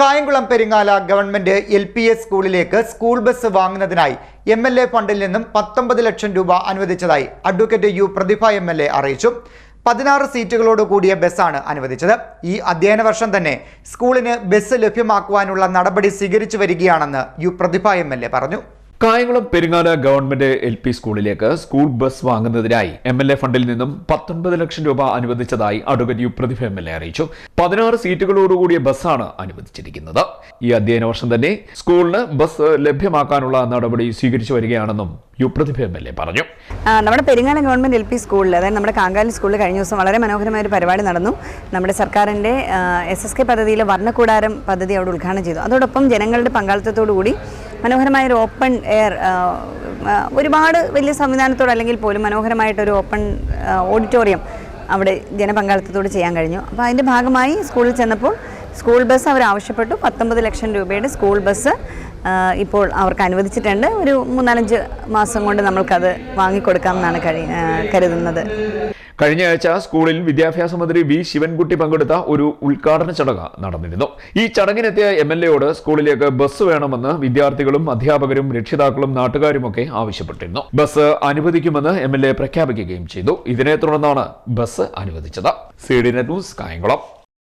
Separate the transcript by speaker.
Speaker 1: Kayamkulam Peringala government L P S സ്കൂളിലേക്ക് school bus വാങ്ങുന്നതിനായി M L A ഫണ്ടിൽ നിന്നും പത്തൊമ്പത് ലക്ഷം രൂപ അനുവദിച്ചതായി advocate U Prathibha M L A അറിയിച്ചു. പതിനാറ് സീറ്റുകളോട് കൂടിയ ബസ്സാണ് അനുവദിച്ചത്. ഈ അധ്യയന വർഷം തന്നെ സ്കൂളിന് ബസ് ലഭ്യമാക്കുവാനുള്ള നടപടി സ്വീകരിച്ചു വരികയാണെന്ന് U Prathibha M L A പറഞ്ഞു.
Speaker 2: Kayamkulam Perungala government L P സ്കൂളിലേക്ക് സ്കൂൾ ബസ് വാങ്ങുന്നതിനായി എം എൽ എ ഫണ്ടിൽ നിന്നും പത്തൊൻപത് ലക്ഷം രൂപ അനുവദിച്ചതായി advocate U Prathibha M L A അറിയിച്ചു. പതിനാറ് സീറ്റുകളോടുകൂടിയ ബസ്സാണ് അനുവദിച്ചിരിക്കുന്നത്. ഈ അധ്യയന വർഷം തന്നെ സ്കൂളിന് ബസ് ലഭ്യമാക്കാനുള്ള നടപടി സ്വീകരിച്ചു വരികയാണെന്നും U Prathibha M L A പറഞ്ഞു.
Speaker 3: നമ്മുടെ പെരുങ്ങാല ഗവൺമെന്റ് എൽ പി സ്കൂളിൽ അതായത് നമ്മുടെ കാങ്കാലി സ്കൂളിൽ കഴിഞ്ഞ ദിവസം വളരെ മനോഹരമായ ഒരു പരിപാടി നടന്നു. നമ്മുടെ സർക്കാരിന്റെ എസ് എസ് കെ പദ്ധതിയിലെ വർണക്കൂടാരം പദ്ധതി അവിടെ ഉദ്ഘാടനം ചെയ്തു. അതോടൊപ്പം ജനങ്ങളുടെ പങ്കാളിത്തത്തോടു കൂടി മനോഹരമായ ഒരു ഓപ്പൺ എയർ ഒരുപാട് വലിയ സംവിധാനത്തോട് അല്ലെങ്കിൽ പോലും മനോഹരമായിട്ടൊരു ഓപ്പൺ ഓഡിറ്റോറിയം അവിടെ ജനപങ്കാളിത്തത്തോട് ചെയ്യാൻ കഴിഞ്ഞു. അപ്പോൾ അതിന്റെ ഭാഗമായി സ്കൂളിൽ ചെന്നപ്പോൾ സ്കൂൾ ബസ് അവർ ആവശ്യപ്പെട്ടു. പത്തൊമ്പത് ലക്ഷം രൂപയുടെ സ്കൂൾ ബസ് ഇപ്പോൾ അവർക്ക് അനുവദിച്ചിട്ടുണ്ട്. ഒരു മൂന്നാലഞ്ച് മാസം കൊണ്ട് നമ്മൾക്കത് വാങ്ങിക്കൊടുക്കാം എന്നാണ് കഴി കരുതുന്നത്.
Speaker 2: കഴിഞ്ഞ ആഴ്ച സ്കൂളിൽ വിദ്യാഭ്യാസ മന്ത്രി വി ശിവൻകുട്ടി പങ്കെടുത്ത ഒരു ഉദ്ഘാടന ചടങ്ങ് നടന്നിരുന്നു. ഈ ചടങ്ങിനെത്തിയ എം എൽ എയോട് സ്കൂളിലേക്ക് ബസ് വേണമെന്ന് വിദ്യാർത്ഥികളും അധ്യാപകരും രക്ഷിതാക്കളും നാട്ടുകാരുമൊക്കെ ആവശ്യപ്പെട്ടിരുന്നു. ബസ് അനുവദിക്കുമെന്ന് എം പ്രഖ്യാപിക്കുകയും ചെയ്തു. ഇതിനെ തുടർന്നാണ് ബസ് അനുവദിച്ചത്. C D news Kayamkulam.